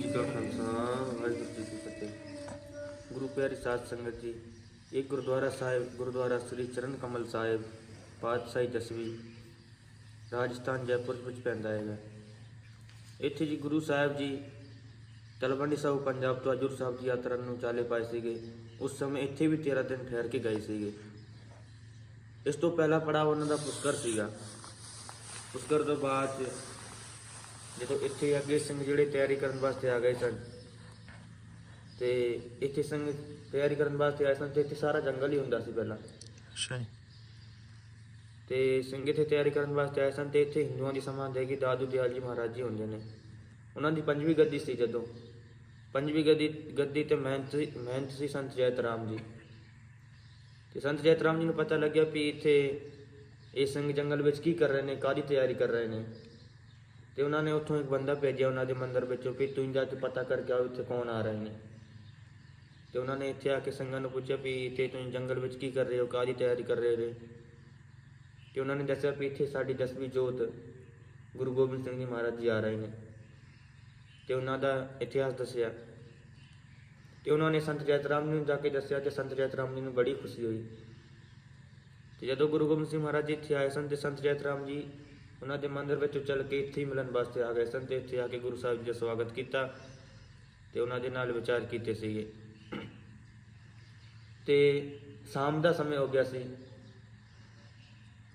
ਜੀ ਕਾ ਖਾਲਸਾ, ਵਾਹਿਗੁਰੂ ਜੀ ਕੀ ਫਤਿਹ। ਗੁਰੂ ਪਿਆਰੀ ਸਾਧ ਸੰਗਤ ਜੀ ਇਹ ਗੁਰਦੁਆਰਾ ਸਾਹਿਬ, ਗੁਰਦੁਆਰਾ ਸ੍ਰੀ ਚਰਨ ਕਮਲ ਸਾਹਿਬ, ਪਾਤਸ਼ਾਹੀ ਦਸਵੀਂ, ਰਾਜਸਥਾਨ ਜੈਪੁਰ ਵਿੱਚ ਪੈਂਦਾ ਹੈਗਾ। ਇੱਥੇ ਜੀ ਗੁਰੂ ਸਾਹਿਬ ਜੀ, ਤਲਵੰਡੀ ਸਾਹਿਬ, ਪੰਜਾਬ ਤੋਂ ਹਜੂਰ ਸਾਹਿਬ ਦੀ ਯਾਤਰਾ ਨੂੰ ਚਾਲੇ ਪਾਏ ਸੀਗੇ। ਉਸ ਸਮੇਂ ਇੱਥੇ ਵੀ 13 ਦਿਨ ਠਹਿਰ ਕੇ ਗਏ ਸੀਗੇ। ਇਸ ਤੋਂ ਪਹਿਲਾ ਪੜਾਅ ਉਹਨਾਂ ਦਾ ਪੁਸ਼ਕਰ ਸੀਗਾ। ਪੁਸ਼ਕਰ ਤੋਂ ਬਾਅਦ ਜਦੋਂ ਇੱਥੇ ਅੱਗੇ ਸਿੰਘ ਜਿਹੜੇ ਤਿਆਰੀ ਕਰਨ ਵਾਸਤੇ ਆ ਗਏ ਸਨ ਤੇ ਇੱਥੇ ਸਿੰਘ ਤਿਆਰੀ ਕਰਨ ਵਾਸਤੇ ਆਏ ਸਨ ਤੇ ਇੱਥੇ ਸਾਰਾ ਜੰਗਲ ਹੀ ਹੁੰਦਾ ਸੀ ਪਹਿਲਾਂ। ਅੱਛਾ ਜੀ। ਤੇ ਸਿੰਘ ਇੱਥੇ ਤਿਆਰੀ ਕਰਨ ਵਾਸਤੇ ਆਏ ਸਨ ਤੇ ਇੱਥੇ ਹਿੰਦੂਆਂ ਦੀ ਸਮਾਧ ਹੈਗੀ ਦਾਦੂ ਦਿਆਲ ਜੀ ਮਹਾਰਾਜ ਜੀ ਹੁੰਦੇ ਨੇ। ਉਹਨਾਂ ਦੀ ਪੰਜਵੀਂ ਗੱਦੀ ਸੀ ਜਦੋਂ। ਪੰਜਵੀਂ ਗੱਦੀ ਗੱਦੀ ਤੇ ਮਹਿੰਤ ਮਹਿੰਤ ਸੀ ਸੰਤ ਜੈਤ ਰਾਮ ਜੀ। ਤੇ ਸੰਤ ਜੈਤ ਰਾਮ ਜੀ ਨੂੰ ਪਤਾ ਲੱਗਿਆ ਵੀ ਇੱਥੇ ਇਹ ਸਿੰਘ ਜੰਗਲ ਵਿੱਚ ਕੀ ਕਰ ਰਹੇ ਨੇ ਕਾਹਦੀ ਤਿਆਰੀ ਕਰ ਰਹੇ ਨੇ। ਤੇ ਉਹਨਾਂ ਨੇ ਉੱਥੋਂ ਇੱਕ ਬੰਦਾ ਭੇਜਿਆ ਉਹਨਾਂ ਦੇ ਮੰਦਿਰ ਵਿੱਚੋਂ ਵੀ ਤੁਸੀਂ ਜਾ ਕੇ ਪਤਾ ਕਰਕੇ ਆਓ ਇੱਥੇ ਕੌਣ ਆ ਰਹੇ ਨੇ। ਤੇ ਉਹਨਾਂ ਨੇ ਇੱਥੇ ਆ ਕੇ ਸੰਗਾਂ ਨੂੰ ਪੁੱਛਿਆ ਵੀ ਇੱਥੇ ਤੁਸੀਂ ਜੰਗਲ ਵਿੱਚ ਕੀ ਕਰ ਰਹੇ ਹੋ, ਕਾਹਦੀ ਤਿਆਰੀ ਕਰ ਰਹੇ ਹੋ ਤੇ ਉਹਨਾਂ ਨੇ ਦੱਸਿਆ ਵੀ ਇੱਥੇ ਸਾਡੀ ਦਸਵੀਂ ਜੋਤ ਗੁਰੂ ਗੋਬਿੰਦ ਸਿੰਘ ਜੀ ਮਹਾਰਾਜ ਜੀ ਆ ਰਹੇ ਨੇ। ਤੇ ਉਹਨਾਂ ਦਾ ਇਤਿਹਾਸ ਦੱਸਿਆ। ਤੇ ਉਹਨਾਂ ਨੇ ਸੰਤ ਜੈਤਰਾਮ ਜੀ ਨੂੰ ਜਾ ਕੇ ਦੱਸਿਆ ਤੇ ਸੰਤ ਜੈਤਰਾਮ ਜੀ ਨੂੰ ਬੜੀ ਖੁਸ਼ੀ ਹੋਈ। ਤੇ ਜਦੋਂ ਗੁਰੂ ਗੋਬਿੰਦ ਸਿੰਘ ਮਹਾਰਾਜ ਜੀ ਇੱਥੇ ਆਏ ਸਨ ਤੇ ਸੰਤ ਜੈਤਰਾਮ ਜੀ ਉਹਨਾਂ ਦੇ ਮੰਦਿਰ ਵਿੱਚ ਚੱਲ ਕੇ ਇੱਥੇ ਹੀ ਮਿਲਣ ਵਾਸਤੇ ਆ ਗਏ ਸਨ ਤੇ ਇੱਥੇ ਆ ਕੇ ਗੁਰੂ ਸਾਹਿਬ ਜੀ ਦਾ ਸਵਾਗਤ ਕੀਤਾ ਤੇ ਉਹਨਾਂ ਦੇ ਨਾਲ ਵਿਚਾਰ ਕੀਤੇ ਸੀਗੇ। ਤੇ ਸ਼ਾਮ ਦਾ ਸਮੇਂ ਹੋ ਗਿਆ ਸੀ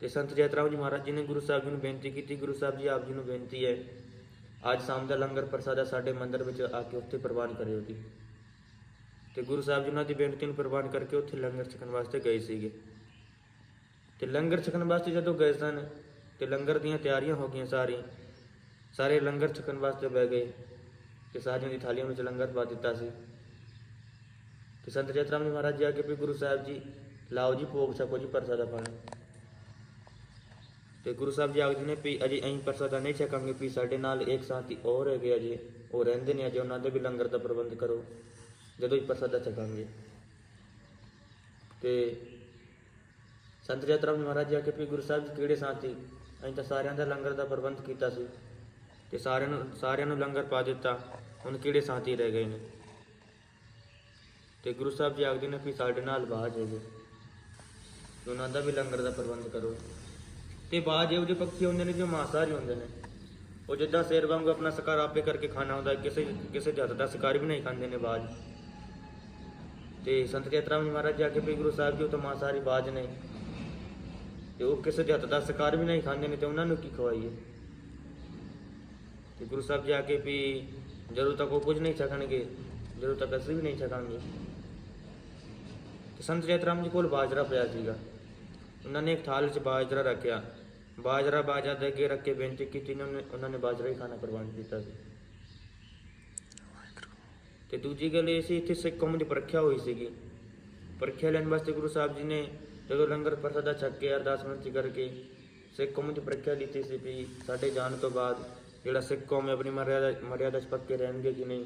ਤੇ ਸੰਤ ਜੈਤਰਾਮ ਜੀ ਮਹਾਰਾਜ ਜੀ ਨੇ ਗੁਰੂ ਸਾਹਿਬ ਜੀ ਨੂੰ ਬੇਨਤੀ ਕੀਤੀ, ਗੁਰੂ ਸਾਹਿਬ ਜੀ ਆਪ ਜੀ ਨੂੰ ਬੇਨਤੀ ਹੈ, ਅੱਜ ਸ਼ਾਮ ਦਾ ਲੰਗਰ ਪ੍ਰਸਾਦਾ ਸਾਡੇ ਮੰਦਿਰ ਵਿੱਚ ਆ ਕੇ ਉੱਥੇ ਪ੍ਰਵਾਨ ਕਰਿਓ ਜੀ। ਤੇ ਗੁਰੂ ਸਾਹਿਬ ਜੀ ਉਹਨਾਂ ਦੀ ਬੇਨਤੀ ਨੂੰ ਪ੍ਰਵਾਨ ਕਰਕੇ ਉੱਥੇ ਲੰਗਰ ਛਕਣ ਵਾਸਤੇ ਗਏ ਸੀਗੇ। ਤੇ ਲੰਗਰ ਛਕਣ ਵਾਸਤੇ ਜਦੋਂ ਗਏ ਸਨ ਤੇ ਲੰਗਰ ਦੀਆਂ ਤਿਆਰੀਆਂ ਹੋ ਗਈਆਂ ਸਾਰੀ ਸਾਰੇ ਲੰਗਰ ਛਕਣ ਵਾਸਤੇ ਬਹਿ ਗਏ ਤੇ ਸਾਰਿਆਂ ਦੀ ਥਾਲੀਆਂ ਵਿੱਚ ਲੰਗਰ ਪਾ ਦਿੱਤਾ ਸੀ। ਤੇ ਸੰਤ ਜੈਤਰਾਮ ਜੀ ਮਹਾਰਾਜ ਜੀ ਆ ਕੇ ਵੀ ਗੁਰੂ ਸਾਹਿਬ ਜੀ, ਲਾਓ ਜੀ ਭੋਗ ਛਕੋ ਜੀ ਪ੍ਰਸਾਦਾ ਪਾਣੀ। ਤੇ ਗੁਰੂ ਸਾਹਿਬ ਜੀ ਆਖਦੇ ਨੇ ਵੀ ਅਜੇ ਅਸੀਂ ਪ੍ਰਸਾਦਾ ਨਹੀਂ ਛਕਾਂਗੇ ਵੀ ਸਾਡੇ ਨਾਲ ਇੱਕ ਸਾਥੀ ਹੋਰ ਹੈਗੇ ਅਜੇ ਉਹ ਰਹਿੰਦੇ ਨੇ ਅਜੇ ਉਹਨਾਂ ਦੇ ਵੀ ਲੰਗਰ ਦਾ ਪ੍ਰਬੰਧ ਕਰੋ, ਜਦੋਂ ਹੀ ਪ੍ਰਸਾਦਾ ਛਕਾਂਗੇ। ਤੇ ਸੰਤ ਜੈਤਰਾਮ ਮਹਾਰਾਜ ਜੀ ਆ ਕੇ ਵੀ ਗੁਰੂ ਸਾਹਿਬ ਜੀ ਕਿਹੜੇ ਸਾਥੀ ਅਸੀਂ ਤਾਂ ਸਾਰਿਆਂ ਦਾ ਲੰਗਰ ਦਾ ਪ੍ਰਬੰਧ ਕੀਤਾ ਸੀ ਤੇ ਸਾਰਿਆਂ ਨੂੰ ਸਾਰਿਆਂ ਨੂੰ ਲੰਗਰ ਪਾ ਦਿੱਤਾ। ਹੁਣ ਕਿਹੜੇ ਸਾਥੀ ਰਹਿ ਗਏ ਨੇ? ਤੇ ਗੁਰੂ ਸਾਹਿਬ ਜੀ ਆਖਦੇ ਨੇ ਵੀ ਸਾਡੇ ਨਾਲ ਬਾਜ ਹੈਗੇ ਤੇ ਉਹਨਾਂ ਦਾ ਵੀ ਲੰਗਰ ਦਾ ਪ੍ਰਬੰਧ ਕਰੋ। ਤੇ ਬਾਜ ਇਹੋ ਜਿਹੇ ਪੱਖੀ ਹੁੰਦੇ ਨੇ ਜੋ ਮਾਸਾਹਾਰੀ ਹੁੰਦੇ ਨੇ। ਉਹ ਜਿੱਦਾਂ ਸ਼ੇਰ ਵਾਂਗੂ ਆਪਣਾ ਸ਼ਿਕਾਰ ਆਪੇ ਕਰਕੇ ਖਾਣਾ ਹੁੰਦਾ, ਕਿਸੇ ਕਿਸੇ ਦੇ ਹੱਥ ਦਾ ਸ਼ਿਕਾਰ ਵੀ ਨਹੀਂ ਖਾਂਦੇ ਨੇ ਬਾਜ। ਤੇ ਸੰਤ ਜੈਤਰਾਮ ਜੀ ਮਹਾਰਾਜ ਜੀ ਆ ਕੇ ਵੀ ਗੁਰੂ ਸਾਹਿਬ ਜੀ, ਉਹ ਤਾਂ ਮਾਸਾਹਾਰੀ ਬਾਜ ਨੇ। ਤੇ ਉਹ ਕਿਸੇ ਦੇ ਹੱਥ ਦਾ ਸ਼ਿਕਾਰ ਵੀ ਨਹੀਂ ਖਾਂਦੇ ਨੇ ਤੇ ਉਹਨਾਂ ਨੂੰ ਕੀ ਖਵਾਈਏ? ਤੇ ਗੁਰੂ ਸਾਹਿਬ ਜੀ ਆ ਕੇ ਵੀ ਜਦੋਂ ਤੱਕ ਉਹ ਕੁਝ ਨਹੀਂ ਛਕਣਗੇ, ਜਦੋਂ ਤੱਕ ਅਸੀਂ ਵੀ ਨਹੀਂ ਛਕਾਂਗੇ। ਤੇ ਸੰਤ ਜੈਤਰਾਮ ਜੀ ਕੋਲ ਬਾਜਰਾ ਪਿਆ ਸੀਗਾ। ਉਹਨਾਂ ਨੇ ਇੱਕ ਥਾਲ 'ਚ ਬਾਜਰਾ ਰੱਖਿਆ। ਬਾਜਰਾ ਬਾਜਾ ਦੇ ਅੱਗੇ ਰੱਖ ਕੇ ਬੇਨਤੀ ਕੀਤੀ ਉਹਨਾਂ ਨੇ ਉਹਨਾਂ ਨੇ ਬਾਜਰਾ ਹੀ ਖਾਣਾ ਪ੍ਰਬੰਧ ਕੀਤਾ ਸੀ। ਤੇ ਦੂਜੀ ਗੱਲ ਇਹ ਸੀ, ਇੱਥੇ ਸਿੱਖ ਕੌਮ ਦੀ ਪ੍ਰੀਖਿਆ ਹੋਈ ਸੀਗੀ। ਪ੍ਰੀਖਿਆ ਲੈਣ ਵਾਸਤੇ ਗੁਰੂ ਸਾਹਿਬ ਜੀ ਨੇ ਜਦੋਂ ਲੰਗਰ ਪ੍ਰਸਾਦਾ ਛੱਕ ਕੇ ਅਰਦਾਸ ਬੇਨਤੀ ਕਰਕੇ ਸਿੱਖ ਕੌਮ 'ਚ ਪ੍ਰੀਖਿਆ ਲਈ ਸੀ ਵੀ ਸਾਡੇ ਜਾਣ ਤੋਂ ਬਾਅਦ ਜਿਹੜਾ ਸਿੱਖ ਕੌਮ ਹੈ ਆਪਣੀ ਮਰਿਆਦਾ ਮਰਿਆਦਾ 'ਚ ਪੱਕੇ ਰਹਿਣਗੇ ਕਿ ਨਹੀਂ,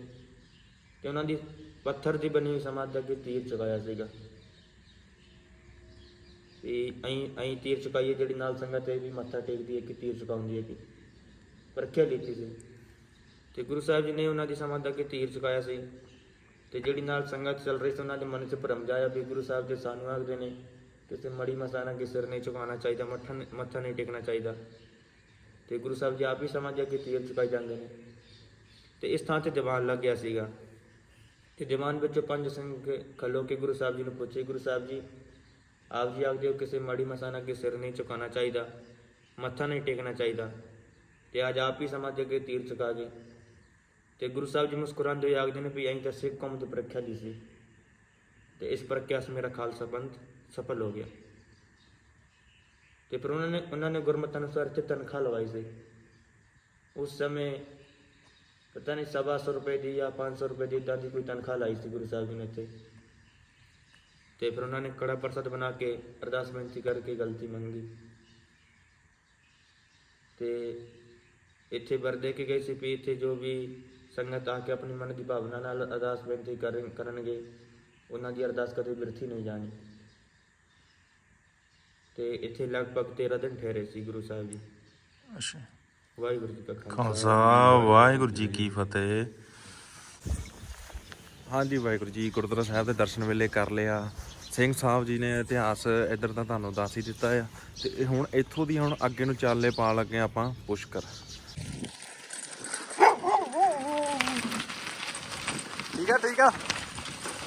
ਤੇ ਉਹਨਾਂ ਦੀ ਪੱਥਰ ਦੀ ਬਣੀ ਹੋਈ ਸਮਾਧ ਅੱਗੇ ਤੀਰ ਚੁਕਾਇਆ ਸੀਗਾ। ਤੇ ਅਈ ਅਈ ਤੀਰ ਚੁਕਾਈਏ ਜਿਹੜੀ ਨਾਲ ਸੰਗਤ ਇਹ ਵੀ ਮੱਥਾ ਟੇਕਦੀ ਹੈ ਕਿ ਤੀਰ ਚੁਕਾਉਂਦੀ ਹੈ ਕਿ ਪ੍ਰੀਖਿਆ ਲਈ ਸੀ। ਤੇ ਗੁਰੂ ਸਾਹਿਬ ਜੀ ਨੇ ਉਹਨਾਂ ਦੀ ਸਮਾਧ ਅੱਗੇ ਤੀਰ ਚੁਕਾਇਆ ਸੀ। ਤੇ ਜਿਹੜੀ ਨਾਲ ਸੰਗਤ ਚੱਲ ਰਹੀ ਸੀ, ਉਹਨਾਂ ਦੇ ਮਨ 'ਚ ਭਰਮ ਜਾਇਆ ਵੀ ਗੁਰੂ ਸਾਹਿਬ ਦੇ ਸਾਨੂੰ ਆਖਦੇ ਨੇ ਕਿਸੇ ਮੜੀ ਮਸਾਨਾ ਕੇ ਸਿਰ ਨਹੀਂ ਝੁਕਾਉਣਾ ਚਾਹੀਦਾ ਮੱਥਾ ਮੱਥਾ ਨਹੀਂ ਟੇਕਣਾ ਚਾਹੀਦਾ ਤੇ ਗੁਰੂ ਸਾਹਿਬ ਜੀ ਆਪ ਹੀ ਸਮਾਧ ਕਿ ਤੀਰ ਚੁਕਾਈ ਜਾਂਦੇ ਨੇ ਤੇ ਇਸ ਥਾਂ ਤੇ ਦੀਵਾਨ ਲੱਗ ਗਿਆ ਸੀਗਾ ਤੇ ਦੀਵਾਨ ਵਿੱਚੋਂ ਪੰਜ ਸਿੰਘ ਖਲੋ ਕੇ ਗੁਰੂ ਸਾਹਿਬ ਜੀ ਨੂੰ ਪੁੱਛੇ ਗੁਰੂ ਸਾਹਿਬ ਜੀ ਆਪ ਜੀ ਆਖਦੇ ਹੋ ਕਿਸੇ ਮੜੀ ਮਸਾਨਾ ਕੇ ਸਿਰ ਨਹੀਂ ਝੁਕਾਉਣਾ ਚਾਹੀਦਾ ਮੱਥਾ ਨਹੀਂ ਟੇਕਣਾ ਚਾਹੀਦਾ ਤੇ ਅੱਜ ਆਪ ਹੀ ਸਮਾਜ ਅੱਗੇ ਤੀਰ ਚੁਕਾ ਗਏ ਤੇ ਗੁਰੂ ਸਾਹਿਬ ਜੀ ਮੁਸਕਰਾਉਂਦੇ ਹੋਏ ਆਖਦੇ ਨੇ ਵੀ ਅਸੀਂ ਤਾਂ ਸਿੱਖ ਕੌਮ ਦੀ ਪ੍ਰਖਿਆ ਦੀ ਸੀ ਤੇ ਇਸ ਪ੍ਰਖਿਆ 'ਚ ਮੇਰਾ ਖਾਲਸਾ ਪੰਥ ਸਫਲ ਹੋ ਗਿਆ। ਤੇ ਫਿਰ ਉਹਨਾਂ ਨੇ ਉਹਨਾਂ ਨੇ ਗੁਰਮਤਿ ਅਨੁਸਾਰ ਤੇ ਤਨਖਾਹ ਲਵਾਈ ਸੀ। ਉਸ ਸਮੇਂ ਪਤਾ ਨਹੀਂ ਸਵਾ ਸੌ ਰੁਪਏ ਦੀ ਜਾਂ 500 ਰੁਪਏ ਦੀ ਇਦਾਂ ਦੀ ਕੋਈ ਤਨਖਾਹ ਲਾਈ ਸੀ ਗੁਰੂ ਸਾਹਿਬ ਜੀ ਨੇ ਇੱਥੇ। ਤੇ ਫਿਰ ਉਹਨਾਂ ਨੇ ਕੜਾ ਪ੍ਰਸਾਦ ਬਣਾ ਕੇ ਅਰਦਾਸ ਬੇਨਤੀ ਕਰਕੇ ਗਲਤੀ ਮੰਗੀ। ਤੇ ਇੱਥੇ ਵਰ ਦੇ ਕੇ ਗਏ ਸੀ ਵੀ ਇੱਥੇ ਜੋ ਵੀ ਸੰਗਤ ਆ ਕੇ ਆਪਣੀ ਮਨ ਦੀ ਭਾਵਨਾ ਨਾਲ ਅਰਦਾਸ ਬੇਨਤੀ ਕਰਨਗੇ, ਉਹਨਾਂ ਦੀ ਅਰਦਾਸ ਕਦੇ ਬਿਰਥੀ ਨਹੀਂ ਜਾਣੀ। ਤੇ ਇੱਥੇ ਲਗਭਗ 13 ਦਿਨ ਠਹਿਰੇ ਸੀ ਗੁਰੂ ਸਾਹਿਬ ਜੀ। ਅੱਛਾ। ਵਾਹਿਗੁਰੂ ਜੀ ਕਾ ਖਾਲਸਾ। ਵਾਹਿਗੁਰੂ ਜੀ ਕੀ ਫਤਿਹ। ਹਾਂਜੀ ਵਾਹਿਗੁਰੂ ਜੀ ਗੁਰਦੁਆਰਾ ਸਾਹਿਬ ਦੇ ਦਰਸ਼ਨ ਵੇਲੇ ਕਰ ਲਿਆ। ਸਿੰਘ ਸਾਹਿਬ ਜੀ ਨੇ ਇਤਿਹਾਸ ਇੱਧਰ ਦਾ ਤੁਹਾਨੂੰ ਦੱਸ ਹੀ ਦਿੱਤਾ ਆ। ਤੇ ਹੁਣ ਇੱਥੋਂ ਦੀ ਹੁਣ ਅੱਗੇ ਨੂੰ ਚਾਲੇ ਪਾ ਲੱਗੇ ਆਪਾਂ ਪੁਸ਼ਕਰ। ਠੀਕ ਆ ਠੀਕ ਆ।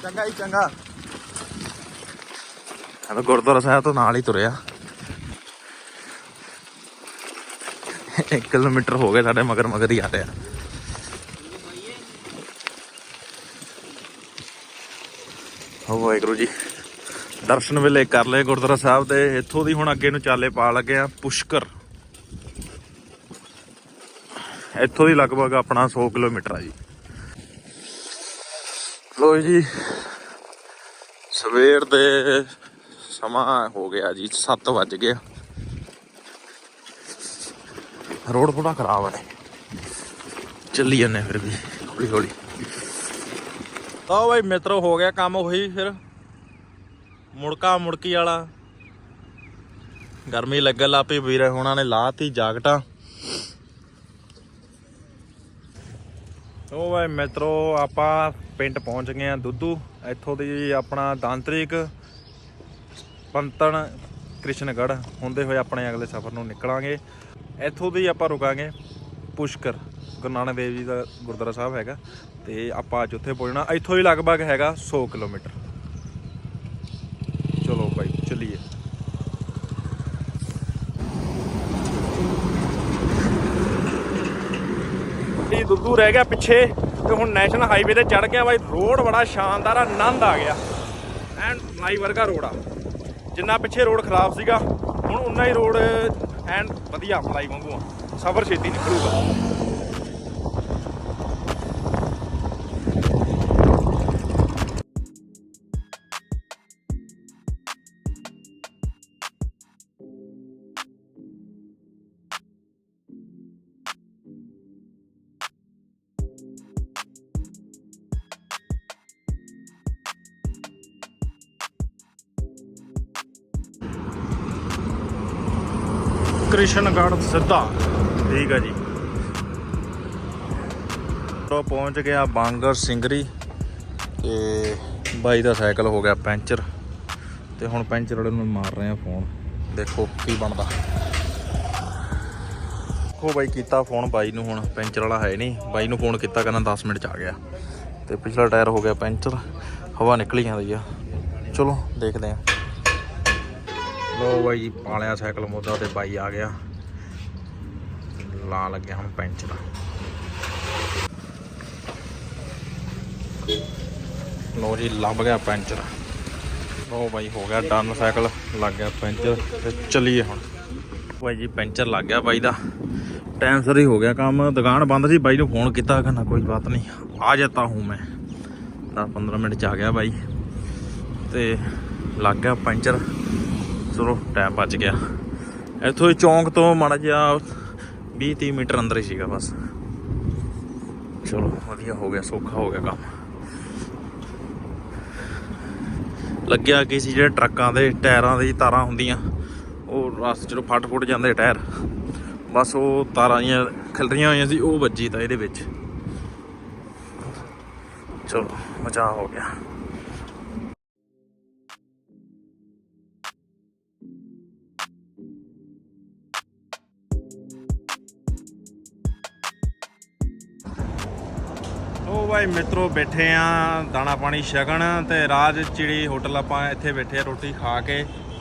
ਚੰਗਾ ਹੀ ਚੰਗਾ। ਹਾਂ ਗੁਰਦੁਆਰਾ ਸਾਹਿਬ ਤੋਂ ਨਾਲ ਹੀ ਤੁਰਿਆ। 1 ਕਿਲੋਮੀਟਰ ਹੋ ਗਿਆ ਸਾਡੇ ਮਗਰ ਮਗਰ ਹੀ ਆ ਰਿਹਾ। ਹੋ ਵਾਹਿਗੁਰੂ ਜੀ, ਦਰਸ਼ਨ ਵੇਲੇ ਕਰ ਲਏ ਗੁਰਦੁਆਰਾ ਸਾਹਿਬ ਦੇ, ਇੱਥੋਂ ਦੀ ਹੁਣ ਅੱਗੇ ਨੂੰ ਚਾਲੇ ਪਾ ਲੱਗੇ ਆ ਪੁਸ਼ਕਰ। ਇੱਥੋਂ ਦੀ ਲਗਭਗ ਆਪਣਾ 100 ਕਿਲੋਮੀਟਰ ਆ ਜੀ। ਲੋ ਜੀ, ਸਵੇਰ ਦੇ ਸਮਾਂ ਹੋ ਗਿਆ ਜੀ 7 ਵੱਜ ਗਏ। ਰੋਡ ਬੜਾ ਖਰਾਬ ਹੈ ਚੱਲੀ ਜਾਂਦੇ ਫਿਰ ਵੀ ਹੌਲੀ ਹੌਲੀ। ਲਓ ਬਾਈ ਮਿੱਤਰੋ ਹੋ ਗਿਆ ਕੰਮ ਉਹੀ ਫਿਰ। ਮੁੜਕਾ ਮੁੜਕੀ ਵਾਲਾ। ਗਰਮੀ ਲੱਗਣ ਲੱਗ ਪਈ ਵੀਰੇ ਹੁਣਾਂ ਨੇ ਲਾਤੀ ਜਾਕਟਾਂ। ਉਹ ਬਾਈ ਮਿੱਤਰੋ ਆਪਾਂ ਪਿੰਡ ਪਹੁੰਚ ਗਏ ਆ ਦੁੱਧੂ। ਇੱਥੋਂ ਦੀ ਆਪਣਾ ਦਾੰਤਰਿਕ ਪੰਤਨ, ਕ੍ਰਿਸ਼ਨਗੜ੍ਹ ਹੁੰਦੇ ਹੋਏ ਆਪਣੇ ਅਗਲੇ ਸਫ਼ਰ ਨੂੰ ਨਿਕਲਾਂਗੇ। ਇੱਥੋਂ ਦੀ ਆਪਾਂ ਰੁਕਾਂਗੇ ਪੁਸ਼ਕਰ, ਗੁਰੂ ਨਾਨਕ ਦੇਵ ਜੀ ਦਾ ਗੁਰਦੁਆਰਾ ਸਾਹਿਬ ਹੈਗਾ ਤੇ ਆਪਾਂ ਅੱਜ ਉੱਥੇ ਪਹੁੰਚਣਾ। ਇੱਥੋਂ ਹੀ ਲਗਭਗ ਹੈਗਾ 100 ਕਿਲੋਮੀਟਰ। ਚਲੋ ਭਾਈ ਚੱਲੀਏ। ਇਹ ਦੁੱਧੂ ਰਹਿ ਗਿਆ ਪਿੱਛੇ ਤੇ ਹੁਣ ਨੈਸ਼ਨਲ ਹਾਈਵੇ ਤੇ ਚੜ ਗਿਆ ਬਾਈ। ਰੋਡ ਬੜਾ ਸ਼ਾਨਦਾਰ ਆ, ਆਨੰਦ ਆ ਗਿਆ। ਐਂਡ ਲਾਈ ਵਰਗਾ ਰੋਡ ਆ। ਜਿੰਨਾ ਪਿੱਛੇ ਰੋਡ ਖਰਾਬ ਸੀਗਾ, ਹੁਣ ਉਨਾ ਹੀ ਰੋਡ ਐਨ ਵਧੀਆ ਮਲਾਈ ਵਾਂਗੂ ਆ। ਸਫ਼ਰ ਛੇਤੀ ਨਿਕਲੂਗਾ। ਕਿਸ਼ਨਗੜ੍ਹ ਸਿੱਧਾ। ਠੀਕ ਆ ਜੀ। ਤੋਂ ਪਹੁੰਚ ਗਿਆ ਬਾਂਗਰ ਸਿੰਗਰੀ। ਤੇ ਬਾਈ ਦਾ ਸਾਈਕਲ ਹੋ ਗਿਆ ਪੈਂਚਰ। ਤੇ ਹੁਣ ਪੈਂਚਰ ਵਾਲੇ ਨੂੰ ਮਾਰ ਰਹੇ ਆ ਫੋਨ। ਦੇਖੋ ਕੀ ਬਣਦਾ। ਦੇਖੋ ਬਾਈ ਕੀਤਾ ਫੋਨ ਬਾਈ ਨੂੰ ਹੁਣ। ਪੈਂਚਰ ਵਾਲਾ ਹੈ ਨਹੀਂ। ਬਾਈ ਨੂੰ ਫੋਨ ਕੀਤਾ, ਕਹਿੰਦਾ 10 ਮਿੰਟ ਚ ਆ ਗਿਆ। ਤੇ ਪਿਛਲਾ ਟਾਇਰ ਹੋ ਗਿਆ ਪੈਂਚਰ। ਹਵਾ ਨਿਕਲੀ ਜਾਂਦੀ ਆ। ਚਲੋ, ਦੇਖਦੇ ਆ। ਲੋ ਬਾਈ ਜੀ, ਪਾਲਿਆ ਸਾਈਕਲ ਮੋਦਾ ਤੇ ਬਾਈ ਆ ਗਿਆ। ਲਾ ਲੱਗਿਆ ਹੁਣ ਪੈਂਚਰ ਲੋ ਜੀ, ਲੱਭ ਗਿਆ ਪੈਂਚਰ ਲੋ ਬਾਈ, ਹੋ ਗਿਆ ਡਨ, ਸਾਈਕਲ ਲੱਗ ਗਿਆ ਪੈਂਚਰ ਤੇ ਚੱਲੀਏ ਹੁਣ। ਬਾਈ ਜੀ, ਪੈਂਚਰ ਲੱਗ ਗਿਆ ਬਾਈ ਦਾ। ਟਾਈਮ ਸਿਰ ਹੀ ਹੋ ਗਿਆ ਕੰਮ। ਦੁਕਾਨ ਬੰਦ ਸੀ, ਬਾਈ ਨੂੰ ਫੋਨ ਕੀਤਾ, ਕਹਿੰਦਾ ਕੋਈ ਬਾਤ ਨਹੀਂ, ਆ ਜਾਤਾ ਹੂੰ ਮੈਂ। 10 15 ਮਿੰਟ ਚ ਆ ਗਿਆ ਬਾਈ। ਤੇ ਲੱਗ ਗਿਆ ਪੈਂਚਰ। ਚਲੋ, ਟਾਈਮ ਬਚ ਗਿਆ। ਇੱਥੋਂ ਹੀ ਚੌਂਕ ਤੋਂ ਮਾੜਾ ਜਿਹਾ 20 30 ਮੀਟਰ ਅੰਦਰ ਹੀ ਸੀਗਾ ਬਸ। ਚਲੋ। ਵਧੀਆ ਹੋ ਗਿਆ ਸੌਖਾ ਹੋ ਗਿਆ ਕੰਮ। ਲੱਗਿਆ ਕੀ ਸੀ ਜਿਹੜੇ ਟਰੱਕਾਂ ਦੇ ਟਾਇਰਾਂ ਦੀ ਤਾਰਾਂ ਹੁੰਦੀਆਂ ਉਹ ਰਸਤੇ ਚੋਂ ਫਟ ਫੁੱਟ ਜਾਂਦੇ ਟਾਇਰ। ਬਸ ਉਹ ਤਾਰਾਂ ਜੀਆਂ ਖਿਲਰੀਆਂ ਹੋਈਆਂ ਸੀ ਉਹ ਵੱਜੀ ਤਾਂ ਇਹਦੇ ਵਿੱਚ। ਚਲੋ ਮਜ਼ਾ ਹੋ ਗਿਆ। ਭਾਈ ਮਿੱਤਰੋ ਬੈਠੇ ਆ ਦਾਣਾ ਪਾਣੀ ਛਕਣ ਤੇ ਰਾਜ ਚਿੜੀ ਹੋਟਲ ਆਪਾਂ ਇੱਥੇ ਬੈਠੇ ਆ ਰੋਟੀ ਖਾ ਕੇ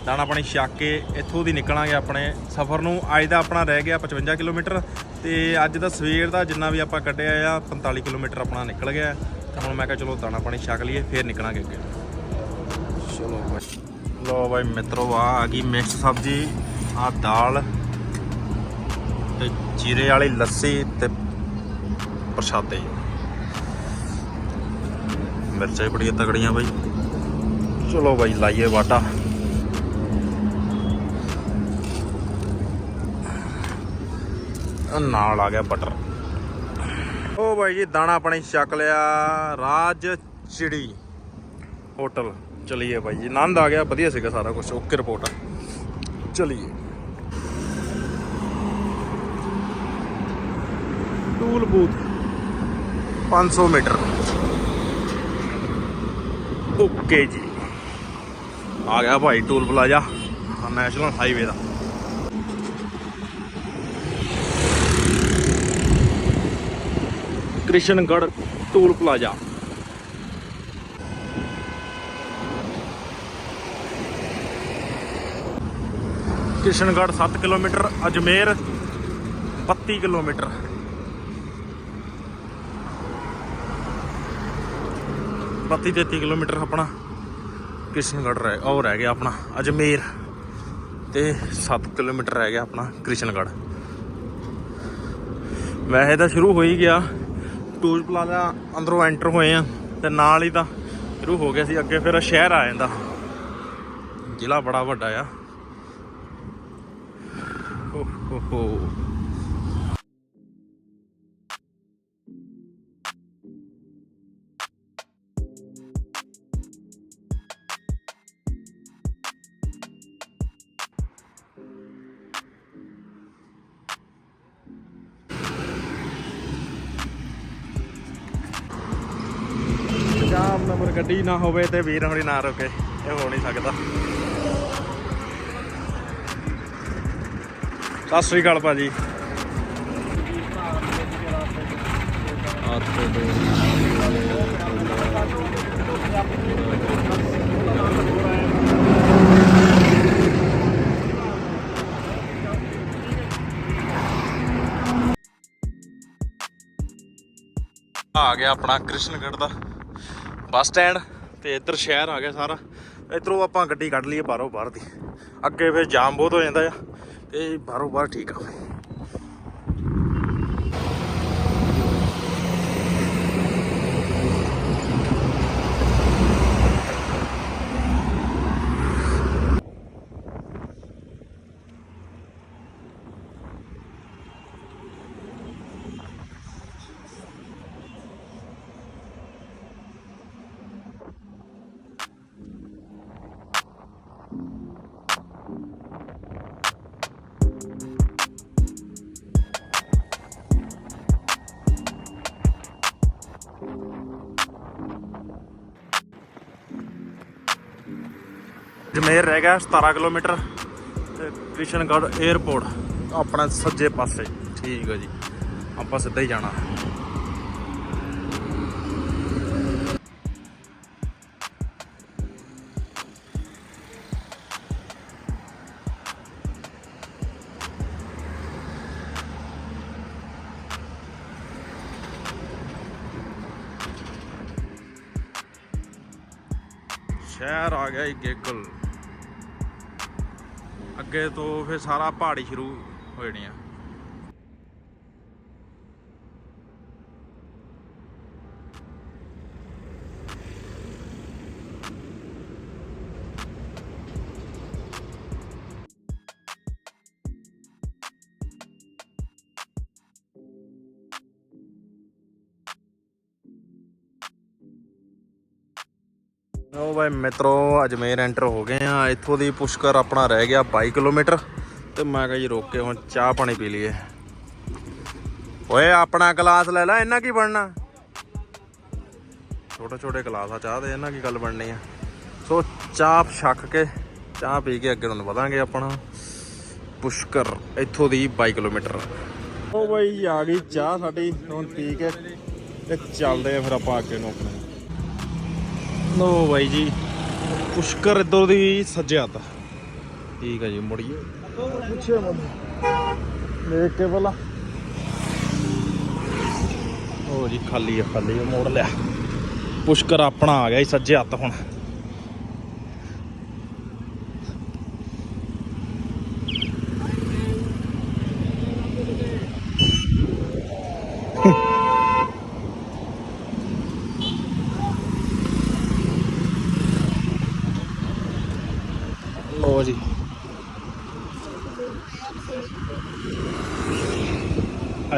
ਦਾਣਾ ਪਾਣੀ ਛਕ ਕੇ ਇੱਥੋਂ ਦੀ ਨਿਕਲਾਂਗੇ ਆਪਣੇ ਸਫ਼ਰ ਨੂੰ। ਅੱਜ ਦਾ ਆਪਣਾ ਰਹਿ ਗਿਆ 55 ਕਿਲੋਮੀਟਰ ਤੇ ਅੱਜ ਦਾ ਸਵੇਰ ਦਾ ਜਿੰਨਾ ਵੀ ਆਪਾਂ ਕੱਢਿਆ ਆ 45 ਕਿਲੋਮੀਟਰ ਆਪਣਾ ਨਿਕਲ ਗਿਆ। ਤੇ ਹੁਣ ਮੈਂ ਕਿਹਾ ਚਲੋ ਦਾਣਾ ਪਾਣੀ ਛਕ ਲਈਏ ਫੇਰ ਨਿਕਲਾਂਗੇ ਅੱਗੇ। ਚਲੋ ਭਾਈ। ਲੋ ਭਾਈ ਮਿੱਤਰੋ ਆ ਆ ਗਈ ਮਿਕਸ ਸਬਜ਼ੀ ਆ ਦਾਲ ਤੇ ਜੀਰੇ ਵਾਲੀ ਲੱਸੀ ਤੇ ਪ੍ਰਸ਼ਾਦੇ। ਮਿਰਚਾਂ ਬੜੀਆਂ ਤਕੜੀਆਂ ਬਾਈ। ਚਲੋ ਬਾਈ, ਲਾਈਏ ਵਾਟਾ। ਨਾਲ ਆ ਗਿਆ ਬਟਰ। ਉਹ ਬਾਈ ਜੀ, ਦਾਣਾ ਪਾਣੀ ਛਕ ਲਿਆ, ਰਾਜ ਚਿੜੀ ਹੋਟਲ। ਚਲਿਏ ਬਾਈ ਜੀ, ਆਨੰਦ ਆ ਗਿਆ, ਵਧੀਆ ਸੀਗਾ ਸਾਰਾ ਕੁਝ ਓਕੇ ਰਿਪੋਰਟ ਆ। ਚਲਿਏ। Toll booth 500 metre. ਓਕੇ ਜੀ। ਆ ਗਿਆ ਭਾਈ, ਟੂਲ ਪਲਾਜ਼ਾ। ਨੈਸ਼ਨਲ ਹਾਈਵੇ ਦਾ। Krishangarh toll plaza. Kishangarh 7 kilometre, Ajmer 32 kilometre. ਬੱਤੀ 33 ਕਿਲੋਮੀਟਰ ਆਪਣਾ ਕਿਸ਼ਨਗੜ੍ਹ ਰਹਿ ਉਹ ਰਹਿ ਗਿਆ ਆਪਣਾ, ਅਜਮੇਰ ਤੇ 7 ਕਿਲੋਮੀਟਰ ਰਹਿ ਗਿਆ ਆਪਣਾ ਕ੍ਰਿਸ਼ਨਗੜ੍ਹ। ਵੈਸੇ ਤਾਂ ਸ਼ੁਰੂ ਹੋ ਹੀ ਗਿਆ। ਟੂਲ ਪਲਾਜ਼ਾ ਅੰਦਰੋਂ ਐਂਟਰ ਹੋਏ ਆ ਤੇ ਨਾਲ ਹੀ ਤਾਂ ਸ਼ੁਰੂ ਹੋ ਗਿਆ ਸੀ, ਅੱਗੇ ਫਿਰ ਸ਼ਹਿਰ ਆ ਜਾਂਦਾ। ਜ਼ਿਲ੍ਹਾ ਬੜਾ ਵੱਡਾ ਆ। ਓਹ ਹੋ ਹੋ। ਨੰਬਰ ਗੱਡੀ ਨਾ ਹੋਵੇ ਤੇ ਵੀਰ ਹੋਣੀ ਨਾ ਰੁਕੇ, ਇਹ ਹੋ ਨਹੀਂ ਸਕਦਾ। ਸਤਿ ਸ੍ਰੀ ਅਕਾਲ ਭਾਜੀ। ਆ ਗਿਆ ਆਪਣਾ ਕ੍ਰਿਸ਼ਨਗੜ੍ਹ ਦਾ। ਬੱਸ ਸਟੈਂਡ ਤੇ ਇੱਧਰ ਸ਼ਹਿਰ ਆ ਗਿਆ ਸਾਰਾ। ਇੱਧਰੋਂ ਆਪਾਂ ਗੱਡੀ ਕੱਢ ਲਈਏ ਬਾਹਰੋਂ ਬਾਹਰ ਦੀ। ਅੱਗੇ ਫਿਰ ਜਾਮ ਬਹੁਤ ਹੋ ਜਾਂਦਾ ਆ। ਤੇ ਬਾਹਰੋਂ ਬਾਹਰ ਠੀਕ ਆ। ਜਮੇਰ ਰਹਿ ਗਿਆ 17 ਕਿਲੋਮੀਟਰ ਤੇ ਕ੍ਰਿਸ਼ਨਗੜ੍ਹ 에ਅਰਪੋਰਟ ਆਪਣਾ ਸੱਜੇ ਪਾਸੇ। ਠੀਕ ਹੈ ਜੀ। ਆਪਾਂ ਸਿੱਧਾ ਹੀ ਜਾਣਾ। ਸ਼ਹਿਰ ਆ ਗੇਗਲ। ਅੱਗੇ ਤੋਂ ਫਿਰ ਸਾਰਾ ਪਹਾੜੀ ਸ਼ੁਰੂ ਹੋ ਜਾਣੀ ਆ। ਉਹ ਬਾਈ ਮਿੱਤਰੋ ਅਜਮੇਰ ਐਂਟਰ ਹੋ ਗਏ ਆ। ਇੱਥੋਂ ਦੀ ਪੁਸ਼ਕਰ ਆਪਣਾ ਰਹਿ ਗਿਆ 22 ਕਿਲੋਮੀਟਰ। ਤੇ ਮੈਂ ਕਿਹਾ ਜੀ ਰੋਕ ਕੇ ਹੁਣ ਚਾਹ ਪਾਣੀ ਪੀ ਲਈਏ। ਓਏ, ਆਪਣਾ ਗਲਾਸ ਲੈ ਲੈ ਇਹਨਾਂ ਕੀ ਬਣਨਾ? ਛੋਟੇ ਛੋਟੇ ਗਲਾਸ ਆ, ਚਾਹ ਦੇ ਇਹਨਾਂ ਕੀ ਗੱਲ ਬਣਨੀ ਆ? ਸੋ, ਚਾਹ ਛੱਕ ਕੇ, ਚਾਹ ਪੀ ਕੇ ਅੱਗੇ ਨੂੰ ਵਧਾਂਗੇ ਆਪਣਾ। ਪੁਸ਼ਕਰ ਇੱਥੋਂ ਦੀ 22 ਕਿਲੋਮੀਟਰ। ਉਹ ਬਾਈ, ਆ ਗਈ ਚਾਹ ਸਾਡੀ, ਹੁਣ ਪੀ ਕੇ ਤੇ ਚੱਲਦੇ ਆ ਫਿਰ ਆਪਾਂ ਅੱਗੇ ਨੂੰ ਆਪਣੇ। ਲੋ ਬਾਈ ਜੀ ਪੁਸ਼ਕਰ ਇੱਧਰ ਦੀ ਸੱਜੇ ਹੱਥ ਠੀਕ ਹੈ ਜੀ ਮੁੜੀਏ ਪਿੱਛੇ ਮੁੜ ਦੇਖ ਕੇ ਭਲਾ ਉਹ ਜੀ ਖਾਲੀ ਆ ਖਾਲੀ ਆ ਮੋੜ ਲਿਆ। ਪੁਸ਼ਕਰ ਆਪਣਾ ਆ ਗਿਆ ਜੀ ਸੱਜੇ ਹੱਥ ਹੁਣ।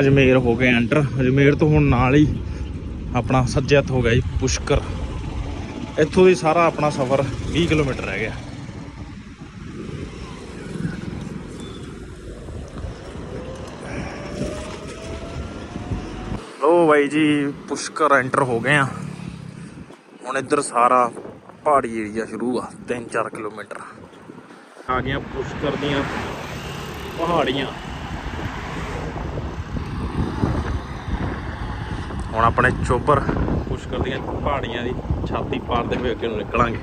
ਅਜਮੇਰ ਹੋ ਗਏ ਐਂਟਰ ਅਜਮੇਰ ਤੋਂ ਹੁਣ ਨਾਲ ਹੀ ਆਪਣਾ ਸੱਜੇ ਹੱਥ ਹੋ ਗਿਆ ਜੀ ਪੁਸ਼ਕਰ। ਇੱਥੋਂ ਦੀ ਸਾਰਾ ਆਪਣਾ ਸਫ਼ਰ 20 ਕਿਲੋਮੀਟਰ ਰਹਿ ਗਿਆ। ਲੋ ਬਾਈ ਜੀ, ਪੁਸ਼ਕਰ ਐਂਟਰ ਹੋ ਗਏ ਆ। ਹੁਣ ਇੱਧਰ ਸਾਰਾ ਪਹਾੜੀ ਏਰੀਆ ਸ਼ੁਰੂ ਆ 3-4 ਕਿਲੋਮੀਟਰ। ਆ ਗਈਆਂ ਪੁਸ਼ਕਰ ਦੀਆਂ ਪਹਾੜੀਆਂ। ਹੁਣ ਆਪਣੇ ਚੋਬਰ ਪੁਸ਼ਕਰ ਦੀਆਂ ਪਹਾੜੀਆਂ ਦੀ ਛਾਤੀ ਪਾਰਦੇ ਹੋਏ ਅੱਗੇ ਨੂੰ ਨਿਕਲਾਂਗੇ।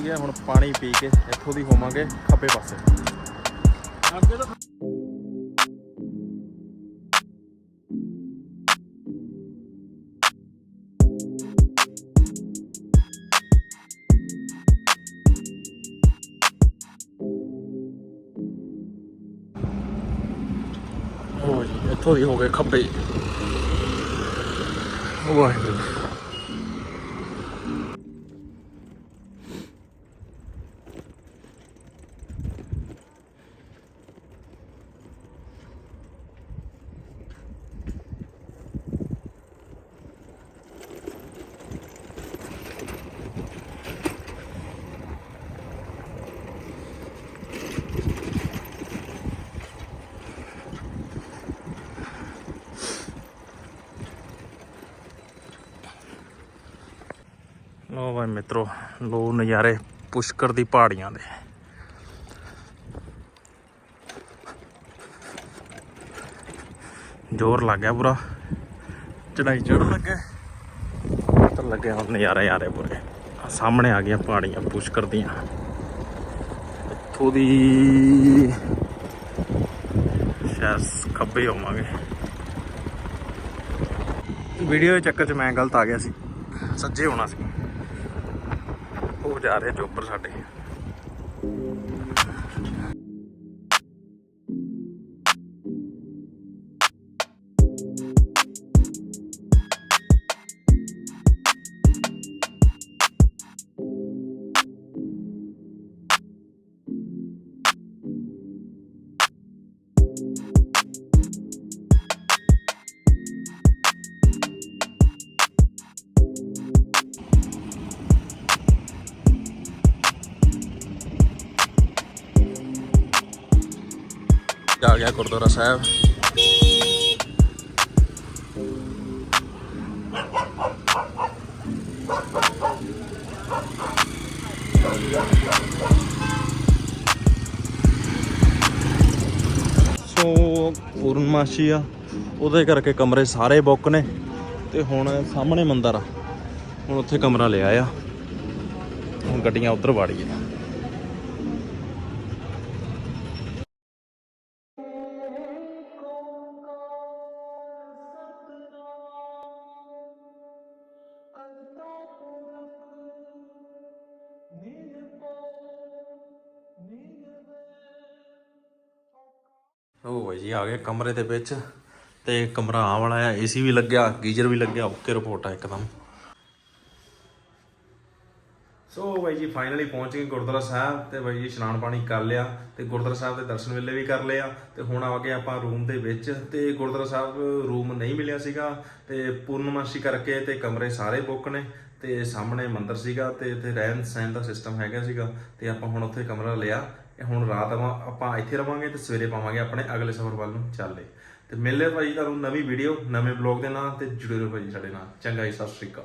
ਸੀਗੇ ਹੁਣ ਪਾਣੀ ਪੀ ਕੇ ਇੱਥੋਂ ਦੀ ਹੋਵਾਂਗੇ ਖੱਬੇ ਪਾਸੇ। ਉਹ ਜੀ, ਇੱਥੋਂ ਦੀ ਹੋ ਗਏ ਖੱਬੇ। ਵਾਹਿਗੁਰੂ। ਲੋ ਭਾਈ ਮਿੱਤਰੋ ਲੋ ਨਜ਼ਾਰੇ ਪੁਸ਼ਕਰ ਦੀ ਪਹਾੜੀਆਂ ਦੇ। ਜ਼ੋਰ ਲੱਗ ਗਿਆ ਪੂਰਾ। ਚੜਾਈ ਚੜਨ ਲੱਗੇ। ਤਾਂ ਲੱਗੇ ਹੁਣ ਨਜ਼ਾਰੇ ਆ ਰਹੇ ਪੂਰੇ। ਸਾਹਮਣੇ ਆ ਗਈਆਂ ਪਹਾੜੀਆਂ ਪੁਸ਼ਕਰ ਦੀਆਂ। ਇੱਥੋਂ ਦੀ ਸ਼ਾਇਦ ਖੱਬੇ ਹੋਵਾਂਗੇ। ਵੀਡੀਓ ਦੇ ਚੱਕਰ 'ਚ ਮੈਂ ਗਲਤ ਆ ਗਿਆ ਸੀ। ਸੱਜੇ ਹੋਣਾ ਸੀ। ਜਾ ਰਹੇ ਚੋਪਰ ਸਾਡੇ। ਗਿਆ ਗੁਰਦੁਆਰਾ ਸਾਹਿਬ। ਸੋ ਪੂਰਨਮਾਸ਼ੀ ਆ, ਉਹਦੇ ਕਰਕੇ ਕਮਰੇ ਸਾਰੇ ਬੁੱਕ ਨੇ ਤੇ ਹੁਣ ਸਾਹਮਣੇ ਮੰਦਰ ਆ। ਹੁਣ ਉੱਥੇ ਕਮਰਾ ਲਿਆ ਆ। ਹੁਣ ਗੱਡੀਆਂ ਉੱਧਰ ਵਾੜੀਏ ਉਹ ਬਾਈ ਜੀ, ਆ ਗਏ ਕਮਰੇ ਦੇ ਵਿੱਚ ਤੇ ਕਮਰਾ ਆ ਵਾਲਾ ਆ, ਏਸੀ ਵੀ ਲੱਗਿਆ, ਗੀਜ਼ਰ ਵੀ ਲੱਗਿਆ, ਓਕੇ ਰਿਪੋਰਟ ਆ ਇੱਕਦਮ। ਸੋ ਬਾਈ ਜੀ ਫਾਈਨਲੀ ਪਹੁੰਚ ਗਏ ਗੁਰਦੁਆਰਾ ਸਾਹਿਬ ਤੇ ਬਾਈ ਜੀ ਇਸ਼ਨਾਨ ਪਾਣੀ ਕਰ ਲਿਆ ਤੇ ਗੁਰਦੁਆਰਾ ਸਾਹਿਬ ਦੇ ਦਰਸ਼ਨ ਵੇਲੇ ਵੀ ਕਰ ਲਿਆ ਤੇ ਹੁਣ ਆ ਗਏ ਆਪਾਂ ਰੂਮ ਦੇ ਵਿੱਚ ਤੇ ਗੁਰਦੁਆਰਾ ਸਾਹਿਬ ਰੂਮ ਨਹੀਂ ਮਿਲਿਆ ਸੀਗਾ ਤੇ ਪੂਰਨਮਾਸ਼ੀ ਕਰਕੇ ਤੇ ਕਮਰੇ ਸਾਰੇ ਬੁੱਕ ਨੇ ਤੇ ਸਾਹਮਣੇ ਮੰਦਿਰ ਸੀਗਾ ਤੇ ਇੱਥੇ ਰਹਿਣ ਸਹਿਣ ਦਾ ਸਿਸਟਮ ਹੈਗਾ ਸੀਗਾ ਤੇ ਆਪਾਂ ਹੁਣ ਉੱਥੇ ਕਮਰਾ ਲਿਆ ਹੁਣ ਰਾਤ ਆਪਾਂ ਆਪਾਂ ਇੱਥੇ ਰਵਾਂਗੇ ਤੇ ਸਵੇਰੇ ਪਾਵਾਂਗੇ ਆਪਣੇ ਅਗਲੇ ਸਫ਼ਰ ਵੱਲ ਨੂੰ ਚੱਲੇ ਤੇ ਮਿਲਦੇ ਭਾਈ ਤੁਹਾਨੂੰ ਨਵੀਂ ਵੀਡੀਓ ਨਵੇਂ ਬਲੌਗ ਦੇ ਨਾਲ ਤੇ ਜੁੜੇ ਰਹੋ ਭਾਈ ਸਾਡੇ ਨਾਲ। ਚੰਗਾ ਜੀ, ਸਤਿ ਸ਼੍ਰੀ ਅਕਾਲ।